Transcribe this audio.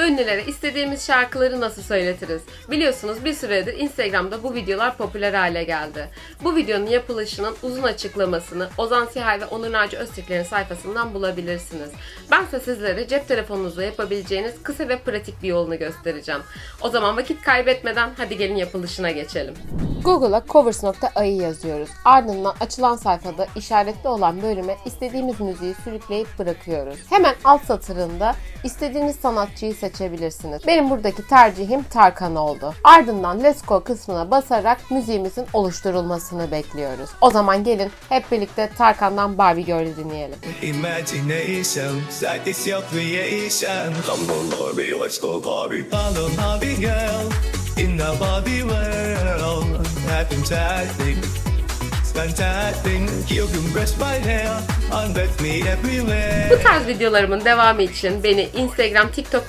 Ünlülere istediğimiz şarkıları nasıl söyletiriz? Biliyorsunuz bir süredir Instagram'da bu videolar popüler hale geldi. Bu videonun yapılışının uzun açıklamasını Ozan Sihal ve Onur Naci Öztürkler'in sayfasından bulabilirsiniz. Ben ise sizlere cep telefonunuzla yapabileceğiniz kısa ve pratik bir yolunu göstereceğim. O zaman vakit kaybetmeden hadi gelin yapılışına geçelim. Google'a covers.ai yazıyoruz. Ardından açılan sayfada işaretli olan bölüme istediğimiz müziği sürükleyip bırakıyoruz. Hemen alt satırında istediğiniz sanatçıyı seçebilirsiniz. Benim buradaki tercihim Tarkan oldu. Ardından Let's Go kısmına basarak müziğimizin oluşturulmasını bekliyoruz. O zaman gelin hep birlikte Tarkan'dan Barbie Girl'ü dinleyelim. Imagination, Barbie, let's go party. Follow Barbie girl in the Barbie world. Fantastic. Bu tarz videolarımın devamı için beni Instagram, TikTok